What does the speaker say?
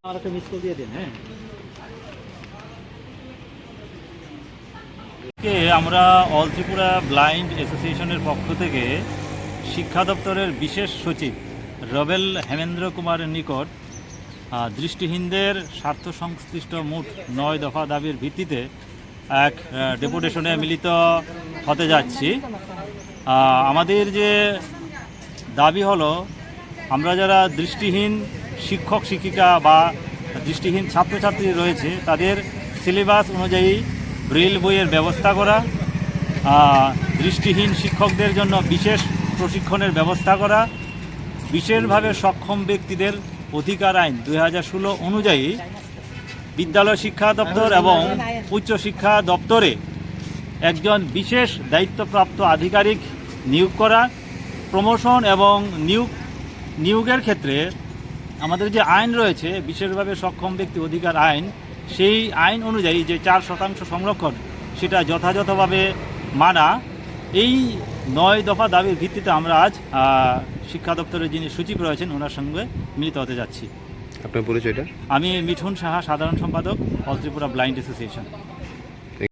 আমার একটা miss call দিয়ে হ্যাঁ। আমরা অল ত্রিপুরা ব্লাইন্ড অ্যাসোসিয়েশনের পক্ষ থেকে শিক্ষা দপ্তরের বিশেষ সচিব রবেল হেমেন্দ্র কুমারের নিকট দৃষ্টিহীনদের স্বার্থ সংশ্লিষ্ট মোট নয় দফা দাবির ভিত্তিতে এক ডেপুটেশনে মিলিত হতে যাচ্ছি। আমাদের যে দাবি হলো আমরা যারা দৃষ্টিহীন শিক্ষক, শিক্ষিকা বা দৃষ্টিহীন ছাত্রছাত্রী রয়েছে, তাদের সিলেবাস অনুযায়ী ব্রেল বইয়ের ব্যবস্থা করা দৃষ্টিহীন শিক্ষকদের জন্য বিশেষ প্রশিক্ষণের ব্যবস্থা করা, বিশেষভাবে সক্ষম ব্যক্তিদের অধিকার আইন দুই হাজার ষোলো অনুযায়ী বিদ্যালয় শিক্ষা দপ্তর এবং উচ্চশিক্ষা দপ্তরে একজন বিশেষ দায়িত্বপ্রাপ্ত আধিকারিক নিয়োগ করা, প্রমোশন এবং নিয়োগ নিয়োগের ক্ষেত্রে আমাদের যে আইন রয়েছে বিশেষভাবে সক্ষম ব্যক্তি অধিকার আইন সেই আইন অনুযায়ী যে চার শতাংশ সংরক্ষণ সেটা যথাযথভাবে মানা। এই নয় দফা দাবির ভিত্তিতে আমরা আজ শিক্ষা দপ্তরের যিনি সচিব রয়েছেন ওনার সঙ্গে মিলিত হতে যাচ্ছি। আপনার পরিচয়টা? আমি মিঠুন সাহা সাধারণ সম্পাদক অল ত্রিপুরা ব্লাইন্ড অ্যাসোসিয়েশন।